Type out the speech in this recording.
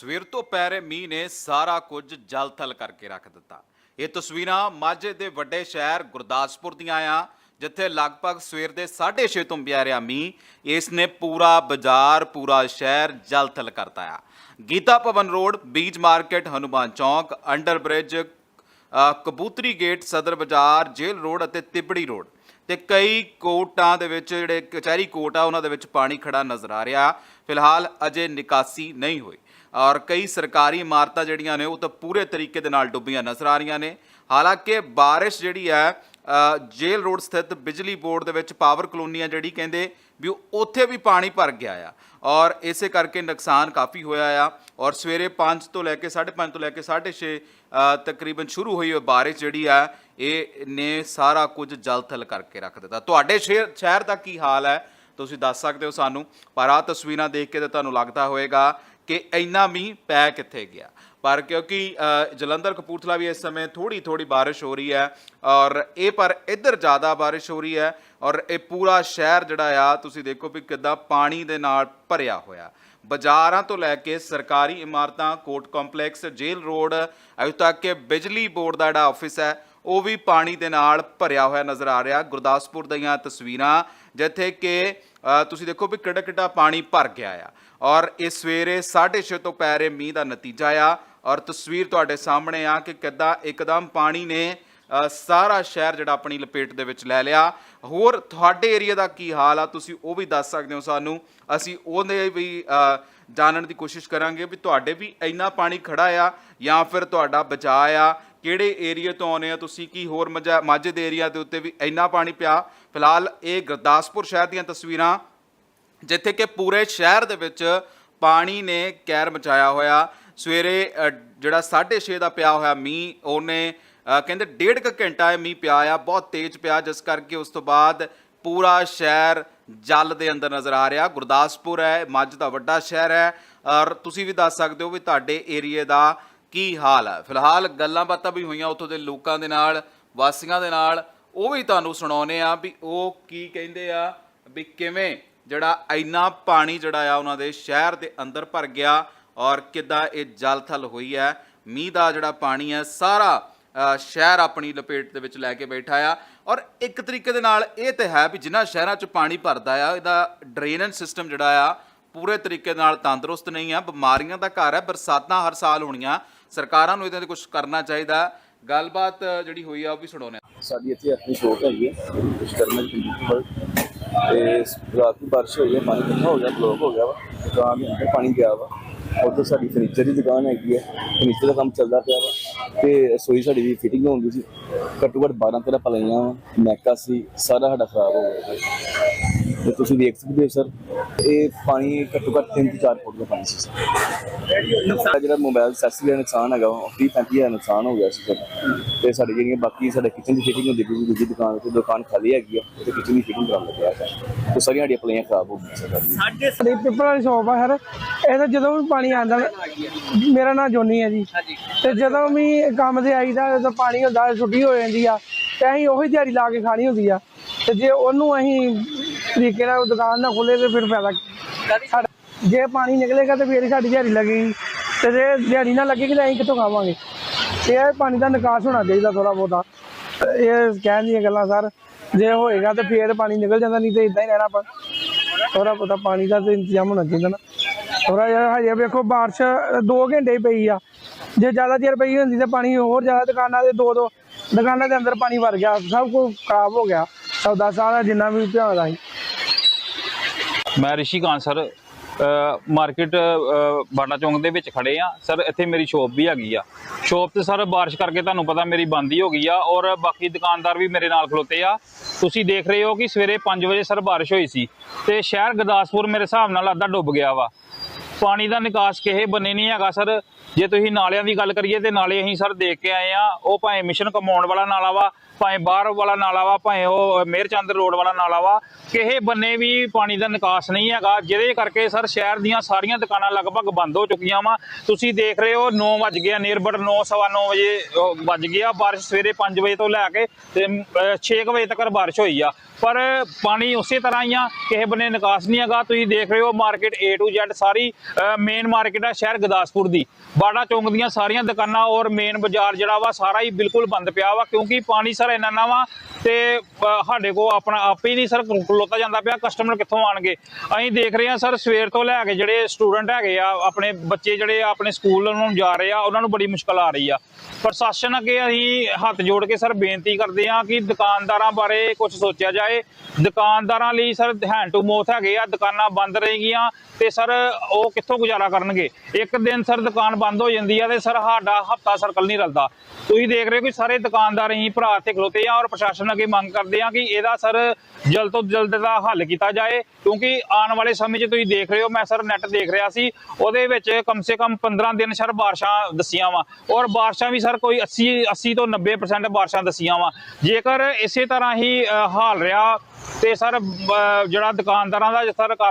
ਸਵੇਰ ਤੋਂ ਪੈ ਰਹੇ ਮੀਂਹ ਨੇ ਸਾਰਾ ਕੁਝ ਜਲਥਲ ਕਰਕੇ ਰੱਖ ਦਿੱਤਾ। ਇਹ ਤਸਵੀਰਾਂ ਮਾਝੇ ਦੇ ਵੱਡੇ ਸ਼ਹਿਰ ਗੁਰਦਾਸਪੁਰ ਦੀਆਂ ਆ, ਜਿੱਥੇ ਲਗਭਗ ਸਵੇਰ ਦੇ 6:30 ਤੋਂ ਪੈ ਰਿਹਾ ਮੀਂਹ। ਇਸ ਨੇ ਪੂਰਾ ਬਾਜ਼ਾਰ, ਪੂਰਾ ਸ਼ਹਿਰ ਜਲ ਥਲ ਕਰਤਾ ਆ। ਗੀਤਾ ਭਵਨ ਰੋਡ, ਬੀਜ ਮਾਰਕੀਟ, ਹਨੂਮਾਨ ਚੌਂਕ, ਅੰਡਰ ਬ੍ਰਿਜ ਕਬੂਤਰੀ ਗੇਟ, ਸਦਰ ਬਾਜ਼ਾਰ, ਜੇਲ੍ਹ ਰੋਡ ਅਤੇ ਤਿਬੜੀ ਰੋਡ। ਤੇ ਕਈ ਕੋਟਾਂ ਦੇ ਵਿੱਚ ਜਿਹੜੇ ਕਚਹਿਰੀ ਕੋਟ ਆ ਉਹਨਾਂ ਦੇ ਵਿੱਚ ਪਾਣੀ ਖੜਾ ਨਜ਼ਰ ਆ ਰਿਹਾ। ਫਿਲਹਾਲ ਅਜੇ ਨਿਕਾਸੀ ਨਹੀਂ ਹੋਈ। ਔਰ ਕਈ ਸਰਕਾਰੀ ਇਮਾਰਤਾਂ ਜਿਹੜੀਆਂ ਨੇ ਉਹ ਤਾਂ ਪੂਰੇ ਤਰੀਕੇ ਦੇ ਨਾਲ ਡੁੱਬੀਆਂ ਨਜ਼ਰ ਆ ਰਹੀਆਂ ਨੇ। ਹਾਲਾਂਕਿ ਬਾਰਿਸ਼ ਜਿਹੜੀ ਹੈ ਅ, ਜੇਲ੍ਹ ਰੋਡ ਸਥਿਤ ਬਿਜਲੀ ਬੋਰਡ ਦੇ ਵਿੱਚ ਪਾਵਰ ਕਲੋਨੀ ਆ ਜਿਹੜੀ ਕਹਿੰਦੇ ਵੀ ਉੱਥੇ ਵੀ ਪਾਣੀ ਭਰ ਗਿਆ ਆ। ਔਰ ਇਸੇ ਕਰਕੇ ਨੁਕਸਾਨ ਕਾਫੀ ਹੋਇਆ ਆ। ਔਰ ਸਵੇਰੇ 5 ਤੋਂ ਲੈ ਕੇ 5:30 ਤੋਂ ਲੈ ਕੇ 6:30 ਤਕਰੀਬਨ ਸ਼ੁਰੂ ਹੋਈ ਉਹ ਬਾਰਿਸ਼ ਜਿਹੜੀ ਆ, ਇਹ ਨੇ ਸਾਰਾ ਕੁਝ ਜਲਥਲ ਕਰਕੇ ਰੱਖ ਦਿੱਤਾ। ਤੁਹਾਡੇ ਸ਼ਹਿਰ ਸ਼ਹਿਰ ਦਾ ਕੀ ਹਾਲ ਹੈ? ਤੁਸੀਂ ਦੱਸ ਸਕਦੇ ਹੋ ਸਾਨੂੰ। ਪਰ ਆ ਤਸਵੀਰਾਂ ਦੇਖ ਕੇ ਤਾਂ ਤੁਹਾਨੂੰ ਲੱਗਦਾ ਹੋਵੇਗਾ ਕਿ ਇੰਨਾ ਮੀਂਹ ਪੈ ਕਿੱਥੇ ਗਿਆ। ਪਰ ਕਿਉਂਕਿ ਜਲੰਧਰ ਕਪੂਰਥਲਾ ਵੀ ਇਸ ਸਮੇਂ ਥੋੜੀ ਥੋੜੀ ਬਾਰਿਸ਼ ਹੋ ਰਹੀ ਹੈ ਔਰ ਇਹ ਪਰ ਇੱਧਰ ਜ਼ਿਆਦਾ ਬਾਰਿਸ਼ ਹੋ ਰਹੀ ਹੈ ਔਰ ਇਹ ਪੂਰਾ ਸ਼ਹਿਰ ਜਿਹੜਾ ਆ, ਤੁਸੀਂ ਦੇਖੋ ਵੀ ਕਿੱਦਾਂ ਪਾਣੀ ਦੇ ਨਾਲ ਭਰਿਆ ਹੋਇਆ। ਬਾਜ਼ਾਰਾਂ ਤੋਂ ਲੈ ਕੇ ਸਰਕਾਰੀ ਇਮਾਰਤਾਂ, ਕੋਰਟ ਕੰਪਲੈਕਸ, ਜੇਲ੍ਹ ਰੋਡ, ਅਜੇ ਤੱਕ ਕਿ ਬਿਜਲੀ ਬੋਰਡ ਦਾ ਜਿਹੜਾ ਆਫਿਸ ਹੈ, ਉਹ ਵੀ ਪਾਣੀ ਦੇ ਨਾਲ ਭਰਿਆ ਹੋਇਆ ਨਜ਼ਰ ਆ ਰਿਹਾ। ਗੁਰਦਾਸਪੁਰ ਦੀਆਂ ਤਸਵੀਰਾਂ, ਜਿੱਥੇ ਕਿ ਤੁਸੀਂ ਦੇਖੋ ਵੀ ਕਿੱਡਾ ਕਿੱਡਾ ਪਾਣੀ ਭਰ ਗਿਆ ਆ। ਔਰ ਇਹ ਸਵੇਰੇ 6:30 ਤੋਂ ਪੈ ਰਹੇ ਮੀਂਹ ਦਾ ਨਤੀਜਾ ਆ। ਔਰ ਤਸਵੀਰ ਤੁਹਾਡੇ ਸਾਹਮਣੇ ਆ ਕਿ ਕਿੱਦਾਂ ਇੱਕਦਮ ਪਾਣੀ ਨੇ ਸਾਰਾ ਸ਼ਹਿਰ ਜਿਹੜਾ ਆਪਣੀ ਲਪੇਟ ਦੇ ਵਿੱਚ ਲੈ ਲਿਆ। ਹੋਰ ਤੁਹਾਡੇ ਏਰੀਆ ਦਾ ਕੀ ਹਾਲ ਆ? ਤੁਸੀਂ ਉਹ ਵੀ ਦੱਸ ਸਕਦੇ ਹੋ ਸਾਨੂੰ। ਅਸੀਂ ਉਹਦੇ ਵੀ ਜਾਣਨ ਦੀ ਕੋਸ਼ਿਸ਼ ਕਰਾਂਗੇ ਵੀ ਤੁਹਾਡੇ ਵੀ ਇੰਨਾ ਪਾਣੀ ਖੜਾ ਆ ਜਾਂ ਫਿਰ ਤੁਹਾਡਾ ਬਚਾਅ ਆ। ਕਿਹੜੇ ਏਰੀਆ ਤੋਂ ਆਉਨੇ ਆ ਤੁਸੀਂ? ਕੀ ਹੋਰ ਮਜਾ- ਮਾਝੇ ਦੇ ਏਰੀਆ ਦੇ ਉੱਤੇ ਵੀ ਇੰਨਾ ਪਾਣੀ ਪਿਆ? ਫਿਲਹਾਲ ਇਹ ਗੁਰਦਾਸਪੁਰ ਸ਼ਹਿਰ ਦੀਆਂ ਤਸਵੀਰਾਂ, ਜਿੱਥੇ ਕਿ ਪੂਰੇ ਸ਼ਹਿਰ ਦੇ ਵਿੱਚ ਪਾਣੀ ਨੇ ਕਹਿਰ ਮਚਾਇਆ ਹੋਇਆ। ਸਵੇਰੇ ਅ, ਜਿਹੜਾ 6:30 ਦਾ ਪਿਆ ਹੋਇਆ ਮੀਂਹ ਉਹਨੇ ਕਹਿੰਦੇ ਡੇਢ ਕੁ ਘੰਟਾ ਇਹ ਮੀਂਹ ਪਿਆ ਆ ਬਹੁਤ ਤੇਜ਼ ਪਿਆ ਜਿਸ ਕਰਕੇ ਉਸ ਤੋਂ ਬਾਅਦ ਪੂਰਾ ਸ਼ਹਿਰ ਜਲ ਦੇ ਅੰਦਰ ਨਜ਼ਰ ਆ ਰਿਹਾ। ਗੁਰਦਾਸਪੁਰ ਹੈ ਮੱਝ ਦਾ ਵੱਡਾ ਸ਼ਹਿਰ ਹੈ ਔਰ ਤੁਸੀਂ ਵੀ ਦੱਸ ਸਕਦੇ ਹੋ ਵੀ ਤੁਹਾਡੇ ਏਰੀਏ ਦਾ ਕੀ ਹਾਲ ਹੈ। ਫਿਲਹਾਲ ਗੱਲਾਂ ਬਾਤਾਂ ਵੀ ਹੋਈਆਂ ਉੱਥੋਂ ਦੇ ਲੋਕਾਂ ਦੇ ਨਾਲ ਵਾਸੀਆਂ ਦੇ ਨਾਲ ਉਹ ਵੀ ਤੁਹਾਨੂੰ ਸੁਣਾਉਨੇ ਆ ਵੀ ਉਹ ਕੀ ਕਹਿੰਦੇ ਆ ਵੀ ਕਿਵੇਂ ਜਿਹੜਾ ਇੰਨਾ ਪਾਣੀ ਜਿਹੜਾ ਆ ਉਹਨਾਂ ਦੇ ਸ਼ਹਿਰ ਦੇ ਅੰਦਰ ਭਰ ਗਿਆ। ਔਰ ਕਿੱਦਾਂ ਇਹ ਜਲਥਲ ਹੋਈ ਹੈ? ਮੀਂਹ ਦਾ ਜਿਹੜਾ ਪਾਣੀ ਹੈ, ਸਾਰਾ ਸ਼ਹਿਰ ਆਪਣੀ ਲਪੇਟ ਦੇ ਵਿੱਚ ਲੈ ਕੇ ਬੈਠਾ ਆ। ਔਰ ਇੱਕ ਤਰੀਕੇ ਦੇ ਨਾਲ ਇਹ ਤੇ ਹੈ ਵੀ ਜਿਨ੍ਹਾਂ ਸ਼ਹਿਰਾਂ 'ਚ ਪਾਣੀ ਭਰਦਾ ਆ, ਇਹਦਾ ਡਰੇਨੇਜ ਸਿਸਟਮ ਜਿਹੜਾ ਆ, ਪੂਰੇ ਤਰੀਕੇ ਨਾਲ ਤੰਦਰੁਸਤ ਨਹੀਂ ਆ। ਬਿਮਾਰੀਆਂ ਦਾ ਘਰ ਹੈ, ਬਰਸਾਤਾਂ ਹਰ ਸਾਲ ਹੋਣੀਆਂ। ਸਰਕਾਰਾਂ ਨੂੰ ਇਹਦੇ ਤੇ ਕੁਝ ਕਰਨਾ ਚਾਹੀਦਾ। ਗੱਲਬਾਤ ਜਿਹੜੀ ਹੋਈ ਆ, ਉਹ ਵੀ ਸੁਣਾਉਣੇ ਸਾਡੀ ਇੱਥੇ ਆਪਣੀ ਸ਼ੋਪ ਹੈਗੀ ਹੈ ਵਿਸ਼ਕਰਮਾ ਕੰਪਿਊਟਰ ਤੇ ਰਾਤ ਨੂੰ ਬਾਰਿਸ਼ ਹੋਈ ਹੈ ਪਾਣੀ ਇਕੱਠਾ ਹੋ ਗਿਆ ਬਲੌਕ ਹੋ ਗਿਆ ਵਾ। ਦੁਕਾਨ ਦੇ ਅੰਦਰ ਪਾਣੀ ਗਿਆ ਵਾ। ਉੱਧਰ ਸਾਡੀ ਫਰਨੀਚਰ ਦੀ ਦੁਕਾਨ ਹੈਗੀ ਹੈ। ਫਰਨੀਚਰ ਦਾ ਕੰਮ ਚੱਲਦਾ ਪਿਆ ਵਾ ਤੇ ਰਸੋਈ ਸਾਡੀ ਦੀ ਫਿਟਿੰਗ ਹੋਣ ਦੀ ਸੀ। ਘੱਟੋ ਘੱਟ 12 13 ਪਲਾਈਆਂ ਵਾ। ਮੈਕਾ ਸੀ, ਸਾਰਾ ਸਾਡਾ ਖਰਾਬ ਹੋ ਗਿਆ। ਤੇ ਤੁਸੀਂ ਦੇਖ ਸਕਦੇ ਹੋ ਸਰ ਇਹ ਪਾਣੀ ਘੱਟੋ ਘੱਟ 3 ਤੋਂ 4 ਫੁੱਟ ਦਾ ਪਾਣੀ ਸੀ ਸਰ। ਜਿਹੜਾ ਮੋਬਾਈਲ ਸੈਸਰੀ ਦਾ ਨੁਕਸਾਨ ਹੈਗਾ ਉਹ 30 35 ਦਾ ਨੁਕਸਾਨ ਹੋ ਗਿਆ ਸੀ ਸਰ। ਤੇ ਸਾਡੀ ਜਿਹੜੀਆਂ ਬਾਕੀ ਸਾਡੇ ਕਿਚਨ ਦੀ ਫਿਟਿੰਗ ਹੁੰਦੀ ਪਈ ਦੂਜੀ ਦੁਕਾਨ ਤੇ ਦੁਕਾਨ ਖਾਲੀ ਹੈਗੀ ਆ ਤੇ ਕਿਚਨ ਦੀ ਫਿਟਿੰਗ ਕਰਾਉਣ ਲੱਗਿਆ ਹੈ ਤੇ ਸਾਰੀਆਂ ਸਾਡੀਆਂ ਪਲਾਈਆਂ ਖਰਾਬ ਹੋ ਗਈਆਂ ਸਰ। ਸਾਡੀ ਪਿੱਪਲ ਵਾਲੀ ਸ਼ੌਪ ਆ ਸਰ। ਇਹ ਤਾਂ ਜਦੋਂ ਵੀ ਪਾਣੀ ਆਂਦਾ ਮੇਰਾ ਨਾਮ ਜੋਨੀ ਹੈ ਜੀ। ਤੇ ਜਦੋਂ ਵੀ ਕੰਮ ਤੇ ਆਈਦਾ ਜਦੋਂ ਪਾਣੀ ਹੁੰਦਾ ਛੁੱਟੀ ਹੋ ਜਾਂਦੀ ਆ ਤੇ ਅਸੀਂ ਉਹੀ ਦਿਹਾੜੀ ਲਾ ਕੇ ਖਾਣੀ ਹੁੰਦੀ ਆ। ਤੇ ਜੇ ਉਹਨੂੰ ਅਸੀਂ ਤਰੀਕੇ ਨਾਲ ਦੁਕਾਨ ਨਾ ਖੋਲੇ ਤੇ ਫਿਰ ਫਾਇਦਾ ਜੇ ਪਾਣੀ ਨਿਕਲੇਗਾ ਤੇ ਫਿਰ ਸਾਡੀ ਦਿਹਾੜੀ ਲੱਗੇਗੀ ਤੇ ਜੇ ਦਿਹਾੜੀ ਨਾ ਲੱਗੇਗੀ ਤਾਂ ਅਸੀਂ ਕਿੱਥੋਂ ਖਾਵਾਂਗੇ? ਇਹ ਪਾਣੀ ਦਾ ਨਿਕਾਸ ਹੋਣਾ ਚਾਹੀਦਾ ਥੋੜਾ ਬਹੁਤਾ। ਇਹ ਕਹਿਣ ਦੀਆਂ ਗੱਲਾਂ ਸਰ ਜੇ ਹੋਏਗਾ ਤੇ ਫੇਰ ਪਾਣੀ ਨਿਕਲ ਜਾਂਦਾ ਨਹੀਂ ਤੇ ਇਦਾਂ ਹੀ ਰਹਿਣਾ ਆਪਾਂ। ਥੋੜਾ ਬਹੁਤਾ ਪਾਣੀ ਦਾ ਤੇ ਇੰਤਜ਼ਾਮ ਹੋਣਾ ਚਾਹੀਦਾ ਨਾ। ਥੋੜਾ ਜਿਹਾ ਹਜੇ ਵੇਖੋ ਬਾਰਿਸ਼ 2 ਘੰਟੇ ਹੀ ਪਈ ਆ। ਜੇ ਜ਼ਿਆਦਾ ਦੇਰ ਪਈ ਹੁੰਦੀ ਤੇ ਪਾਣੀ ਹੋਰ ਜ਼ਿਆਦਾ ਦੁਕਾਨਾਂ ਦੇ ਦੋ ਦੋ ਦੁਕਾਨਾਂ ਦੇ ਅੰਦਰ ਪਾਣੀ ਭਰ ਗਿਆ। ਸਭ ਕੁਝ ਖਰਾਬ ਹੋ ਗਿਆ। ਸੌਦਾ ਸਾਰਾ ਜਿੰਨਾ ਵੀ ਧਿਆਨ ਦਾ ਸੀ ਮੈਂ ਰਿਸ਼ੀਕਾਂਤ ਸਰ ਮਾਰਕੀਟ ਬਾਟਾ ਚੌਂਕ ਦੇ ਵਿੱਚ ਖੜੇ ਆ। ਸਰ, ਇੱਥੇ ਮੇਰੀ ਸ਼ੋਪ ਵੀ ਹੈਗੀ ਆ। ਸ਼ੋਪ ਤੇ, ਸਰ, ਬਾਰਿਸ਼ ਕਰਕੇ ਤੁਹਾਨੂੰ ਪਤਾ ਮੇਰੀ ਬੰਦ ਹੀ ਹੋ ਗਈ ਆ ਔਰ ਬਾਕੀ ਦੁਕਾਨਦਾਰ ਵੀ ਮੇਰੇ ਨਾਲ ਖਲੋਤੇ ਆ। ਤੁਸੀਂ ਦੇਖ ਰਹੇ ਹੋ ਕਿ ਸਵੇਰੇ 5 ਵਜੇ, ਸਰ, ਬਾਰਿਸ਼ ਹੋਈ ਸੀ ਤੇ ਸ਼ਹਿਰ ਗੁਰਦਾਸਪੁਰ ਮੇਰੇ ਹਿਸਾਬ ਨਾਲ ਅੱਧਾ ਡੁੱਬ ਗਿਆ ਵਾ। ਪਾਣੀ ਦਾ ਨਿਕਾਸ ਕਿਸੇ ਬੰਨੇ ਨਹੀਂ ਹੈਗਾ, ਸਰ। ਜੇ ਤੁਸੀਂ ਨਾਲਿਆਂ ਦੀ ਗੱਲ ਕਰੀਏ ਤੇ ਨਾਲੇ ਅਸੀਂ, ਸਰ, ਦੇਖ ਕੇ ਆਏ ਆ। ਉਹ ਭਾਵੇਂ ਮਿਸ਼ਨ ਕਮਾਉਣ ਵਾਲਾ ਨਾਲਾ ਵਾ, ਭਾਵੇਂ ਬਾਹਰ ਵਾਲਾ ਨਾਲਾ ਵਾ, ਭਾਵੇਂ ਉਹ ਮੇਰਚੰਦ ਰੋਡ ਵਾਲਾ ਨਾਲਾ ਵਾ ਕਿਸੇ ਬੰਨੇ ਵੀ ਪਾਣੀ ਦਾ ਨਿਕਾਸ ਨਹੀਂ ਹੈਗਾ। ਜਿਹਦੇ ਕਰਕੇ, ਸਰ, ਸ਼ਹਿਰ ਦੀਆਂ ਸਾਰੀਆਂ ਦੁਕਾਨਾਂ ਲਗਭਗ ਬੰਦ ਹੋ ਚੁੱਕੀਆਂ ਵਾ। ਤੁਸੀਂ ਦੇਖ ਰਹੇ ਹੋ 9 ਵੱਜ ਗਿਆ ਨੀਅਰਬਟ 9 ਸਵਾ 9 ਵਜੇ ਵੱਜ ਗਿਆ ਬਾਰਿਸ਼ ਸਵੇਰੇ 5 ਵਜੇ ਤੋਂ ਲੈ ਕੇ ਤੇ 6 ਵਜੇ ਤੱਕ ਬਾਰਿਸ਼ ਹੋਈ ਆ। ਪਰ ਪਾਣੀ ਉਸੇ ਤਰ੍ਹਾਂ ਹੀ ਆ, ਕਿਸੇ ਬੰਨੇ ਨਿਕਾਸ ਨਹੀਂ ਹੈਗਾ। ਤੁਸੀਂ ਦੇਖ ਰਹੇ ਹੋ ਮਾਰਕੀਟ A to Z ਸਾਰੀ ਮੇਨ ਮਾਰਕੀਟ ਆ ਸ਼ਹਿਰ ਗੁਰਦਾਸਪੁਰ ਦੀ। ਬਾੜਾ ਚੌਂਕ ਦੀਆਂ ਸਾਰੀਆਂ ਦੁਕਾਨਾਂ ਔਰ ਮੇਨ ਬਾਜ਼ਾਰ ਜਿਹੜਾ ਵਾ ਸਾਰਾ ਹੀ ਬਿਲਕੁਲ ਬੰਦ ਪਿਆ ਵਾ ਕਿਉਂਕਿ ਪਾਣੀ ਸਰ ਇੰਨਾ ਨਾ ਵਾ ਤੇ ਸਾਡੇ ਕੋ ਆਪਣਾ ਆਪ ਹੀ ਨਹੀਂ ਸਰ ਖਲੋਤਾ ਜਾਂਦਾ ਪਿਆ ਕਸਟਮਰ ਕਿੱਥੋਂ ਆਣਗੇ? ਅਸੀਂ ਦੇਖ ਰਹੇ ਹਾਂ ਸਰ, ਸਵੇਰ ਤੋਂ ਲੈ ਕੇ ਜਿਹੜੇ ਸਟੂਡੈਂਟ ਹੈਗੇ ਆ, ਆਪਣੇ ਬੱਚੇ ਜਿਹੜੇ ਆਪਣੇ ਸਕੂਲ ਨੂੰ ਜਾ ਰਹੇ ਆ, ਉਹਨਾਂ ਨੂੰ ਬੜੀ ਮੁਸ਼ਕਲ ਆ ਰਹੀ ਆ। ਪ੍ਰਸ਼ਾਸਨ ਅੱਗੇ ਅਸੀਂ ਹੱਥ ਜੋੜ ਕੇ ਸਰ ਬੇਨਤੀ ਕਰਦੇ ਆ ਕਿ ਦੁਕਾਨਦਾਰਾਂ ਬਾਰੇ ਕੁਝ ਸੋਚਿਆ ਜਾਏ। ਦੁਕਾਨਦਾਰਾਂ ਲਈ ਸਰ ਹੈਂਡ ਟੂ ਮੋਥ ਹੈਗੇ ਆ, ਦੁਕਾਨਾਂ ਬੰਦ ਰਹੇਗੀਆਂ ਤੇ ਸਰ ਉਹ ਕਿੱਥੋਂ ਗੁਜ਼ਾਰਾ ਕਰਨਗੇ? ਇੱਕ ਦਿਨ ਸਰ ਦੁਕਾਨ ਬੰਦ ਹੋ ਜਾਂਦੀ ਆ ਤੇ ਸਰ ਸਾਡਾ ਹਫਤਾ ਸਰਕਲ ਨਹੀਂ ਰਲਦਾ। ਤੁਸੀਂ ਦੇਖ ਰਹੇ ਹੋ ਕਿ ਸਾਰੇ ਦੁਕਾਨਦਾਰ ਹੀ ਭਰਾ 'ਤੇ ਖਲੋਤੇ ਆ ਔਰ ਪ੍ਰਸ਼ਾਸਨ ਅੱਗੇ ਮੰਗ ਕਰਦੇ ਆ ਕਿ ਇਹਦਾ ਸਰ ਜਲਦ ਤੋਂ ਜਲਦ ਦਾ ਹੱਲ ਕੀਤਾ ਜਾਏ, ਕਿਉਂਕਿ ਆਉਣ ਵਾਲੇ ਸਮੇਂ 'ਚ ਤੁਸੀਂ ਦੇਖ ਰਹੇ ਹੋ, ਮੈਂ ਸਰ ਨੈਟ ਦੇਖ ਰਿਹਾ ਸੀ, ਉਹਦੇ ਵਿੱਚ ਕਮ ਸੇ ਕਮ 15 ਦਿਨ ਸਰ ਬਾਰਿਸ਼ਾਂ ਦਸੀਆਂ ਵਾ। ਔਰ ਬਾਰਿਸ਼ਾਂ ਵੀ ਸਰ ਕੋਈ 80 80 ਤੋਂ 90% ਬਾਰਿਸ਼ਾਂ ਦਸੀਆਂ ਵਾ। ਜੇਕਰ ਇਸੇ ਤਰ੍ਹਾਂ ਹੀ ਹਾਲ ਰਿਹਾ ਤੇ ਸਰ ਜਿਹੜਾ ਦੁਕਾਨਦਾਰਾਂ ਦਾ ਸਰ ਕਾਰੋਬਾਰ